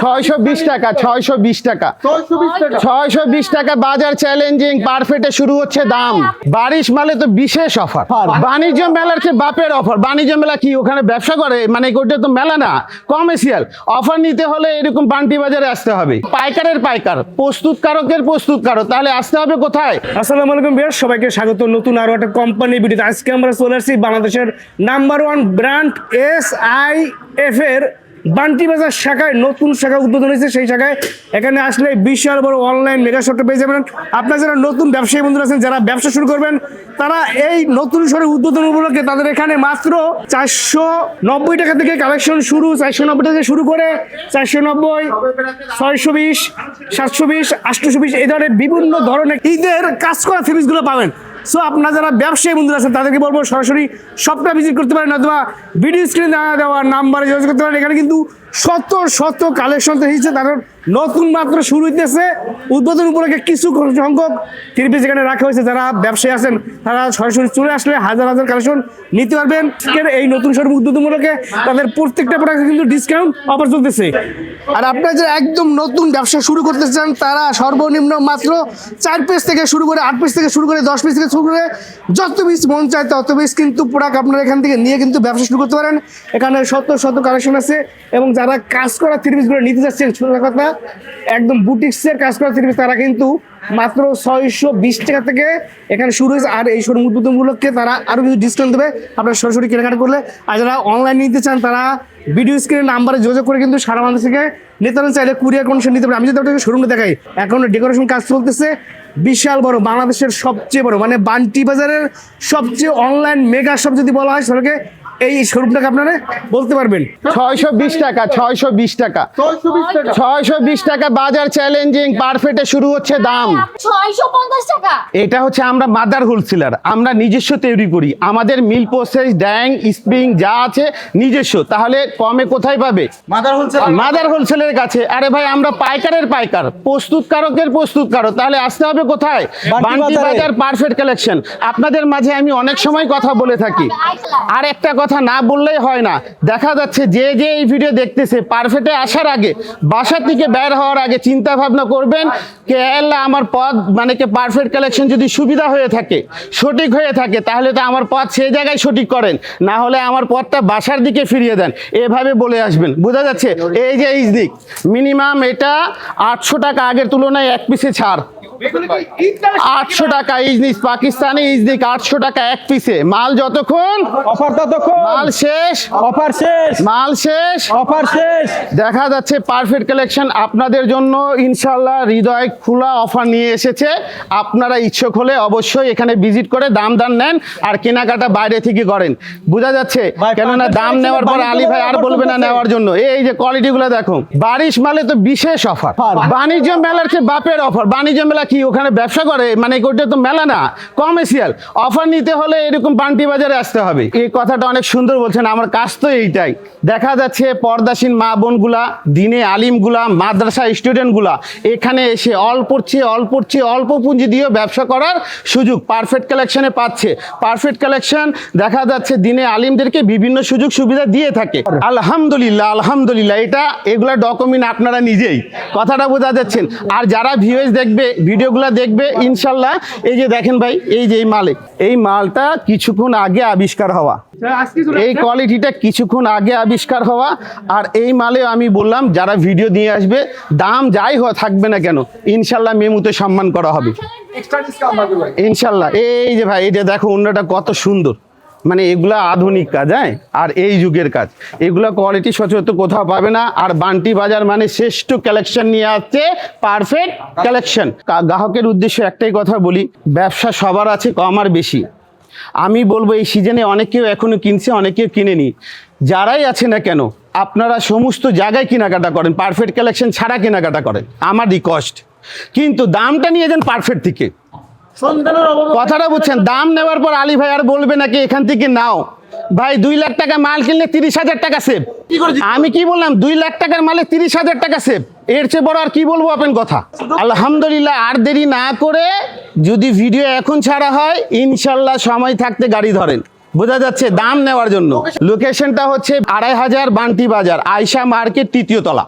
ছয়শো বিশ টাকা ছয়শো বিশ টাকা। ছয়শো বিশ টাকা। বিশ বাজার চ্যালেঞ্জিং পারফেটে শুরু হচ্ছে দাম। বারিশ মালে তো বিশেষ অফার বাণিজ্য মেলার চেয়ে বাপের অফার বাণিজ্য মেলা কি ওখানে ব্যবসা করে? মানে ওটা তো মেলা না কমার্শিয়াল অফার নিতে হলে এরকম বান্টি বাজারে আসতে হবে। পাইকারের পাইকার প্রস্তুতকারকের প্রস্তুতকারক। তাহলে আসতে হবে কোথায়? আসসালামু আলাইকুম বিয়ার সবাইকে স্বাগত। নতুন আরও একটা কোম্পানি ভিডিওতে আজকে আমরা চলে আসছি বাংলাদেশের number one brand S I F এর বান্টি বাজার শাখায় নতুন শাখা উদ্বোধন হয়েছে। সেই শাখায় এখানে আসলে বিশাল বড় অনলাইন মেগা শপটা পেয়ে যাবেন। আপনারা যারা নতুন ব্যবসায়ী বন্ধুরা আছেন, যারা ব্যবসা শুরু করবেন, তারা এই নতুন শহরের উদ্বোধন উপলক্ষে তাদের এখানে মাত্র চারশো নব্বই টাকা থেকে কালেকশন শুরু, চারশো নব্বই টাকা শুরু করে চারশো নব্বই, ছয়শো বিশ, সাতশো বিশ আটশোশো বিশ, এই ধরনের বিভিন্ন ধরনের ঈদের কাজ করা থিরিসগুলো পাবেন। সো আপনারা যারা ব্যবসায়ী বন্ধুরা আছেন, তাদেরকে বলব সরাসরি শপটা ভিজিট করতে পারেন, অথবা ভিডিও স্ক্রিনে দেওয়া নাম্বারে যোগাযোগ করতে পারেন। এখানে কিন্তু শত শত কালেকশন এসেছে তাদের নতুন মাত্র শুরু হইতেছে। উদ্বোধন উপলক্ষে কিছু সংখ্যক থ্রি পিস এখানে রাখা হয়েছে, যারা ব্যবসায়ী আছেন, তারা সরাসরি চলে আসলে হাজার হাজার কালেকশন নিতে পারবেন। এই নতুন শোরুম উদ্বোধন উপলক্ষে তাদের প্রত্যেকটা প্রোডাক্টে কিন্তু ডিসকাউন্ট অফার চলতেছে। আর আপনারা যারা একদম নতুন ব্যবসা শুরু করতে চান, তারা সর্বনিম্ন মাত্র চার পিস থেকে শুরু করে আট পিস থেকে শুরু করে দশ পিস থেকে শুরু করে যত পিস মন চায়, তত পিস কিন্তু প্রোডাক্ট আপনারা এখান থেকে নিয়ে কিন্তু ব্যবসা শুরু করতে পারেন। এখানে শত শত কালেকশন আছে এবং যারা কাজ করা থ্রি পিসগুলো নিতে যাচ্ছেন ছোট কথা, একদম বুটিক্সের কাজ করা থ্রি পিস তারা কিন্তু মাত্র ছয়শো বিশ টাকা থেকে এখানে শুরু হয়েছে। আর এই শোরুম উদ্বোধন উপলক্ষে তারা আরও কিছু ডিসকাউন্ট দেবে। আপনারা সরাসরি কেনাকাটা করলে, আর যারা অনলাইন নিতে চান, তারা ভিডিও স্ক্রিনে নাম্বারে যোগাযোগ করে কিন্তু সারা বাংলাদেশ থেকে নিতে চাইলে কুরিয়ার কন্ডিশন নিতে পারেন। আমি যদি আপনাকে শোরুমে দেখাই, এখন ডেকোরেশন কাজ চলতেছে। বিশাল বড়, বাংলাদেশের সবচেয়ে বড় মানে বান্টি বাজারের সবচেয়ে অনলাইন মেগা শপ যদি বলা হয়, সেটাকে এই শোরুমটাকে আপনারা বলতে পারবেন। ছয়শো বিশ টাকা ছয়শো বিশ টাকা। ছয়শো বিশ টাকা? বাজার চ্যালেঞ্জিং পারফেটে শুরু হচ্ছে দাম। এটা হচ্ছে আমরা মাদার হোলসেলার আমরা নিজস্ব তৈরি করি। আমাদের মিল প্রসেস ড্যাং স্প্রিং যা আছে নিজস্ব। তাহলে কমে কোথায় পাবে? মাদার হোলসেল মাদার হোলসেলের কাছে। আরে ভাই আমরা পাইকারের পাইকার। প্রস্তুতকারকের প্রস্তুতকারক। তাহলে আসতে হবে কোথায়? বান্টি বাজার। পারফেক্ট কালেকশন আপনাদের মাঝে আমি অনেক সময় কথা বলে থাকি। আর একটা কথা না বললেই হয় না। দেখা যাচ্ছে যে যে এই ভিডিও দেখতেছে পারফেক্টে আসার আগে বাসা থেকে বের হওয়ার আগে চিন্তা ভাবনা করবেন, কে আল্লাহ আমার পথ মানে কি পারফেক্ট কালেকশন যদি সুবিধা হয়ে থাকে, সঠিক হয়ে থাকে, তাহলে তো আমার পথ সেই জায়গায় সঠিক করেন। না হলে আমার পথটা বাসার দিকে ফিরিয়ে দেন। এভাবে বলে আসবেন। বোঝা যাচ্ছে? এই যে এই দিক মিনিমাম এটা আটশো টাকা আগের তুলনায় এক পিসে ছাড়। আটশো টাকা ইজনিস পাকিস্তানি ইজদিক আটশো টাকা এক পিসে মাল যতক্ষণ? অফার ততক্ষণ। মাল শেষ। অফার শেষ। মাল শেষ। অফার শেষ। দেখা যাচ্ছে পারফেক্ট কালেকশন আপনাদের জন্য ইনশাল্লাহ হৃদয় খোলা অফার নিয়ে এসেছে। আপনারা ইচ্ছুক হলে অবশ্যই এখানে ভিজিট করে দাম দাম নেন আর কেনাকাটা বাইরে থেকে করেন। বোঝা যাচ্ছে? কেননা দাম নেওয়ার পর আলী ভাই আর বলবে না নেওয়ার জন্য। এই যে কোয়ালিটি গুলো দেখো বারিশ মালে তো বিশেষ অফার বাণিজ্য মেলার চেয়ে বাপের অফার বাণিজ্য মেলা কি ওখানে ব্যবসা করে? মানে ওটা তো মেলা না কমার্শিয়াল অফার নিতে হলে এরকম পান্টি বাজারে আসতে হবে। এই কথাটা অনেক সুন্দর বলছেন, আমার কাজ তো এইটাই। দেখা যাচ্ছে পর্দাসীন মা বোনগুলা, দিনে আলিমগুলা, মাদ্রাসা স্টুডেন্টগুলা এখানে এসে অল্পর চেয়ে অল্পর চেয়ে অল্প পুঁজি দিয়েও ব্যবসা করার সুযোগ পারফেক্ট কালেকশনে পাচ্ছে। পারফেক্ট কালেকশন দেখা যাচ্ছে দিনে আলিমদেরকে বিভিন্ন সুযোগ সুবিধা দিয়ে থাকে। আলহামদুলিল্লাহ আলহামদুলিল্লাহ, এটা এগুলা ডকুমেন্ট আপনারা নিজেই। কথাটা বোঝা যাচ্ছেন। আর যারা ভিউএস দেখবে ভিডিওগুলো দেখবে ইনশাল্লাহ। এই যে দেখেন ভাই এই যে এই মালিক এই মালটা কিছুক্ষণ আগে আবিষ্কার হওয়া। এই কোয়ালিটিটা কিছুক্ষণ আগে আবিষ্কার হওয়া। আর এই মালে আমি বললাম যারা ভিডিও দিয়ে আসবে দাম যাই হওয়া থাকবে না কেন ইনশাল্লাহ মেমুতে সম্মান করা হবে। ইনশাল্লাহ। এই যে ভাই এটা দেখো অন্যটা কত সুন্দর। মানে এগুলা আধুনিক কাজ হ্যাঁ? আর এই যুগের কাজ। এগুলা কোয়ালিটি সচরাচর কোথাও পাবে না, আর বান্টি বাজার মানে শ্রেষ্ঠ কালেকশন নিয়ে আসছে পারফেক্ট কালেকশন গ্রাহকের উদ্দেশ্যে একটাই কথা বলি, ব্যবসা সবার আছে, কম আর বেশি। আমি বলব এই সিজনে অনেকেও এখনও কিনছে অনেকেও কিনেনি। যারাই আছে না কেন, আপনারা সমস্ত জায়গায় কেনাকাটা করেন পারফেক্ট কালেকশন ছাড়া কেনাকাটা করেন আমার রিকোয়েস্ট কিন্তু দামটা নিয়ে যান পারফেক্ট থেকে কথাটা বুঝছেন দাম নেওয়ার পর আলী ভাই আর বলবে নাকি এখান থেকে নাও। ভাই দুই লাখ টাকা মাল কিনলে তিরিশ হাজার টাকা সেভ? আমি কি বললাম দুই লাখ টাকার মালে তিরিশ হাজার টাকা সেভ। এর চেয়ে বড় আর কি বলব আপনার কথা? আলহামদুলিল্লাহ আর দেরি না করে যদি ভিডিও এখন ছাড়া হয় ইনশাল্লাহ সময় থাকতে গাড়ি ধরেন। বোঝা যাচ্ছে দাম নেওয়ার জন্য। লোকেশনটা হচ্ছে আড়াই হাজার বান্টি বাজার আয়সা মার্কেট তৃতীয় তলা।